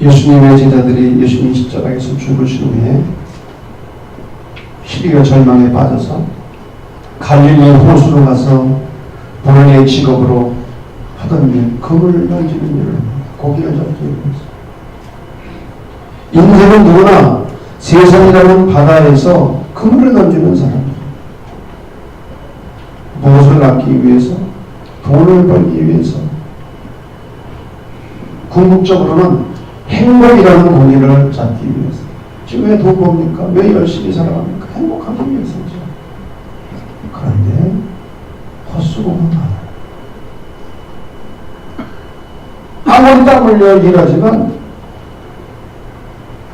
예수님의 제자들이 예수님 십자가에서 죽으신 후에 시리가 절망에 빠져서 갈릴리 호수로 가서 본인의 직업으로 하던 일, 금을 던지는 일을. 고기를 잡기 위해서. 인생은 누구나 세상이라는 바다에서 그물을 던지는 사람입니다. 무엇을 낳기 위해서, 돈을 벌기 위해서, 궁극적으로는 행복이라는 고기를 잡기 위해서. 지금 왜 돈 봅니까? 왜 열심히 살아갑니까? 행복하기 위해서죠. 그런데 헛수고는 많아요. 아무리 땀 흘려 일하지만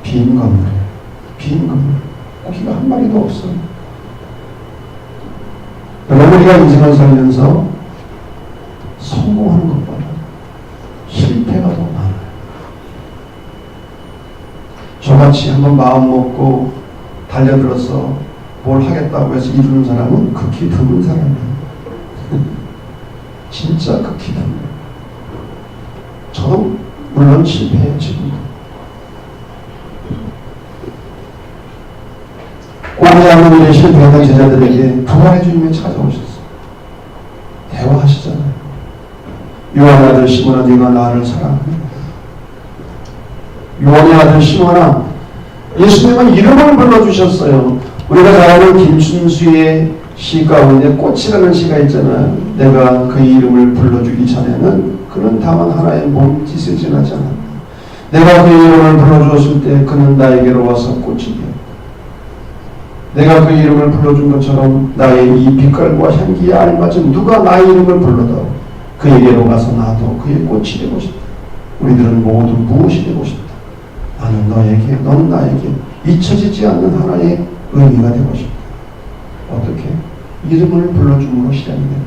빈 건물이에요. 빈 건물. 고기가 한 마리도 없어요. 여러분 우리가 인생을 살면서 성공하는 것보다 실패가 더 많아요. 저 같이 한번 마음 먹고 달려들어서 뭘 하겠다고 해서 이루는 사람은 극히 드문 사람이에요. 진짜 극히 드문. 저도 물론 실패해요, 지금도. 일에 실패했던 제자들에게 부활의 주님이 찾아오셨어요. 대화하시잖아요. 요한의 아들 시몬아 네가 나를 사랑하냐 요한의 아들 시몬아 예수님은 이름을 불러주셨어요. 우리가 잘 아는 김춘수의 시 가운데 꽃이라는 시가 있잖아요. 내가 그 이름을 불러주기 전에는 그는 다만 하나의 몸짓을 지나지 않았다. 내가 그 이름을 불러주었을 때 그는 나에게로 와서 꽃이 되었다. 내가 그 이름을 불러준 것처럼 나의 이 빛깔과 향기에 알맞은 누가 나의 이름을 불러도 그에게로 가서 나도 그의 꽃이 되고 싶다. 우리들은 모두 무엇이 되고 싶다. 나는 너에게, 너는 나에게 잊혀지지 않는 하나의 의미가 되고 싶다. 어떻게? 이름을 불러줌으로 시작이 됩니다.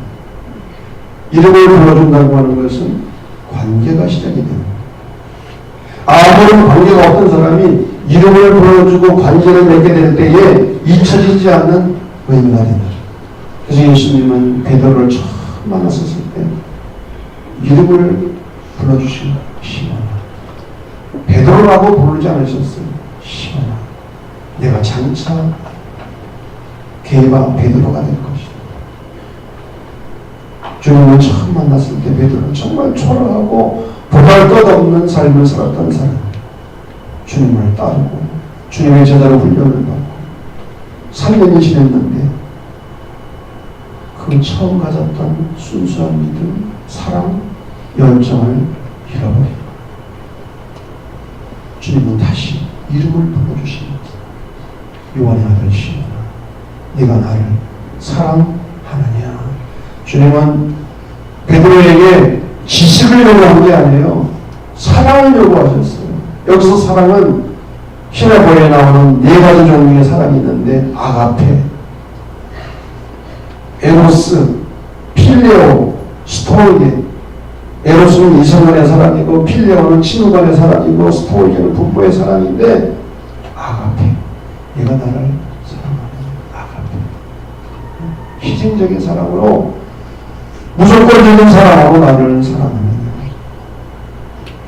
이름을 불러준다고 하는 것은 관계가 시작이 됩니다. 아무런 관계가 없던 사람이 이름을 불러주고 관계를 맺게 될 때에 잊혀지지 않는 의미가 된다. 그래서 예수님은 베드로를 처음 만났었을 때 이름을 불러주신 시몬 아. 베드로라고 부르지 않으셨어요. 시몬아. 내가 장차 개바 베드로가 될 것이다. 주님을 처음 만났을 때 베드로는 정말 초라하고 보잘 것 없는 삶을 살았던 사람. 주님을 따르고 주님의 제자로 훈련을 받고 3년이 지냈는데 그 처음 가졌던 순수한 믿음, 사랑, 열정을 잃어버리고 주님은 다시 이름을 불러주십니다. 요한의 아들 시몬아 네가 나를 사랑하느냐 주님은 베드로에게 지식을 요구한 게 아니에요. 사랑을 요구하셨어요. 여기서 사랑은 히라보에 나오는 네 가지 종류의 사랑이 있는데 아가페, 에로스, 필레오, 스토이게 에로스는 이성간의 사랑이고 필레오는 친구간의 사랑이고 스토이게는 부부의 사랑인데 아가페 얘가 나를 사랑하는 아가페 희생적인 사랑으로 무조건적인 사랑으로 나를 사랑하는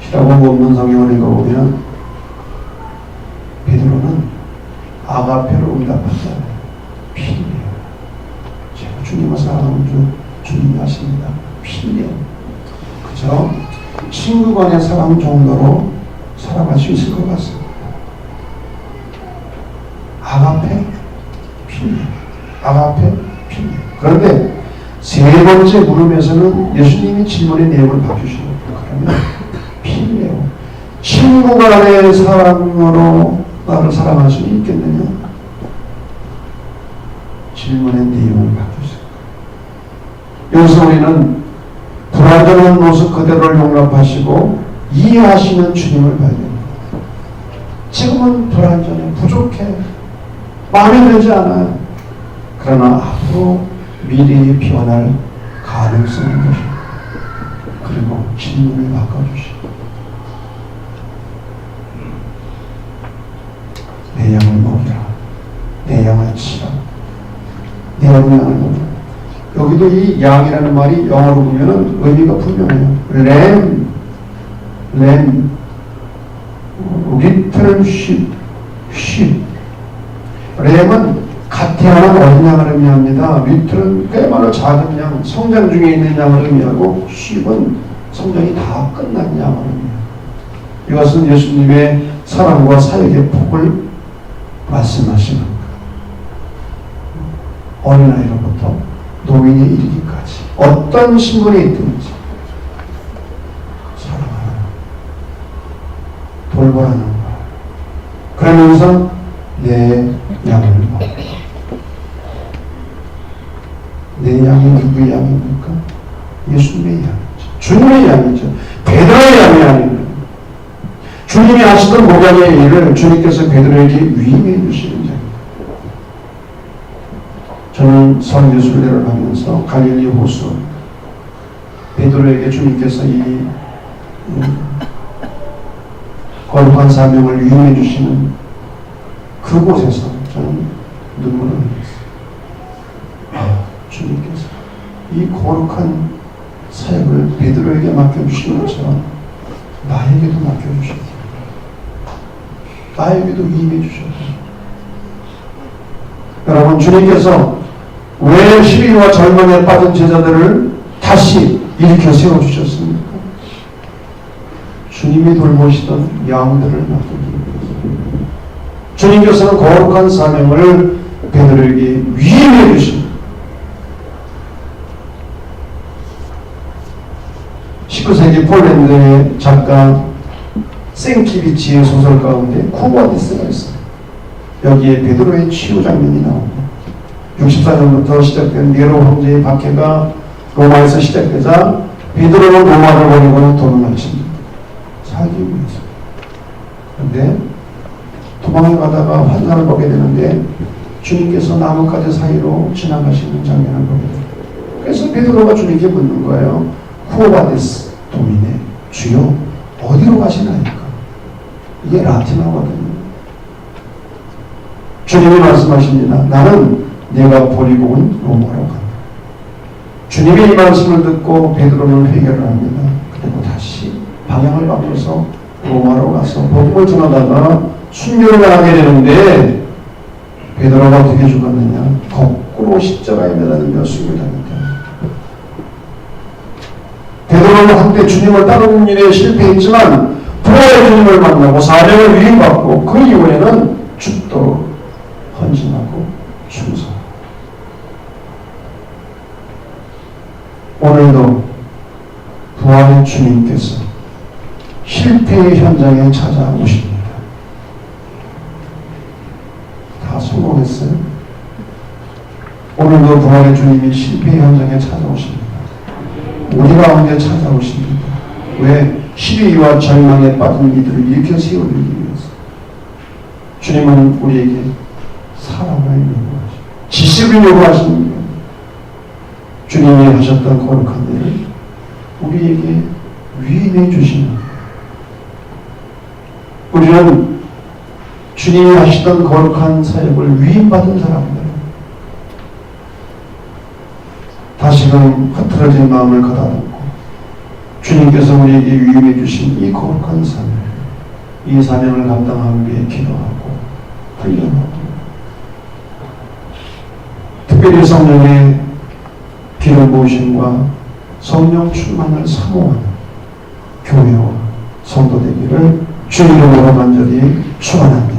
시라고 없는 성경을 읽어보면 베드로는 아가페로 응답하잖아요. 필요. 제가 주님을 사랑하는 줄 주님이 아십니다. 필요. 그죠? 친구 간의 사랑 정도로 사랑할 수 있을 것 같습니다. 아가페 필요. 아가페 필요. 그런데 세 번째 물음에서는 예수님이 질문의 내용을 바꾸시는. 그러면 필요. 친구 간의 사랑으로 나를 사랑할 수 있겠느냐? 질문의 내용을 바꾸세요. 여기서 우리는 불완전한 모습 그대로를 용납하시고 이해하시는 주님을 됩니다. 지금은 불완전해, 부족해, 마음에 들지 않아요. 그러나 앞으로 미래에 피어날 가능성을 보시고 그리고 질문을 바꿔주시고. 내 양을 먹이라. 내 양을 치라. 내 양을 먹이라 여기도 이 양이라는 말이 영어로 보면은 의미가 분명해요 램, 램 리틀쉽, 쉽. 램은 갓 태어난 어린 양을 의미합니다. 리틀은 꽤많은 작은 양, 성장 중에 있는 양을 의미하고 쉽은 성장이 다 끝난 양을 의미합니다. 이것은 예수님의 사랑과 사역의 폭을 말씀하시는 거예요. 어린아이로부터 노인에 이르기까지. 어떤 신분에 있든지. 사랑하는 돌보라는 거 그러면서 내 양을 먹어. 내 양이 누구의 양입니까? 예수님의 양이죠. 주님의 양이죠. 베드로의 양이 아닙니다. 주님이 하시던 목양의 일을 주님께서 베드로에게 위임해 주시는 자 저는 선교순례를 하면서 갈릴리 호수 베드로에게 주님께서 이 음, 거룩한 사명을 위임해 주시는 그곳에서 저는 눈물을 흘렸어요. 아, 주님께서 이 거룩한 사역을 베드로에게 맡겨주신 것처럼 나에게도 맡겨주셔서 나에게도 위임해 주셔서 여러분 주님께서 왜 시비와 절망에 빠진 제자들을 다시 일으켜 세워주셨습니까? 주님이 돌보시던 양들을 거예요. 주님께서는 거룩한 사명을 베드로에게 위임해 주십니다. 19세기 폴란드의 작가 생키비치의 소설 가운데 쿠버디스가 있어요. 여기에 베드로의 치유 장면이 나옵니다. 64년부터 시작된 네로 황제의 박해가 로마에서 시작되자 베드로는 로마를 버리고 도망하십니다. 살기 위해서. 그런데 도망을 가다가 환난을 보게 되는데 주님께서 나뭇가지 사이로 지나가시는 장면을 보게 돼요. 그래서 베드로가 주님께 묻는 거예요. 후오바데스 도미네 주여 어디로 가시나이까? 이게 라틴어거든요. 주님이 말씀하십니다. 나는 내가 버리고 온 로마로 간다. 주님의 이 말씀을 듣고 베드로는 회개를 합니다. 그리고 다시 방향을 바꿔서 로마로 가서 복음을 전하다가 순교를 하게 되는데 베드로가 어떻게 죽었느냐? 거꾸로 십자가에 매달리며 순교합니다. 베드로는 한때 주님을 따르는 일에 실패했지만 부활의 주님을 만나고 사명을 위임받고 그 이후에는 죽도록 헌신하고 충성. 오늘도 부활의 주님께서 실패의 현장에 찾아오십니다. 다 성공했어요? 오늘도 부활의 주님이 실패의 현장에 찾아오십니다. 우리 가운데 찾아오십니다. 왜? 시비와 절망에 빠진 이들을 일으켜 세우기 위해서. 주님은 우리에게 사랑을 요구하십니다. 지식을 요구하십니다. 주님이 하셨던 거룩한 일을 우리에게 위임해 주시는 우리는 주님이 하시던 거룩한 사역을 위임받은 사람들 다시금 흐트러진 마음을 가다듬고 주님께서 우리에게 위임해 주신 이 거룩한 사명 이 사명을 감당하기 위해 기도하고 훈련하고 특별히 성령의 기름 부으심과 성령 충만을 사모하는 교회와 성도 되기를 주님으로 간절히 축원합니다.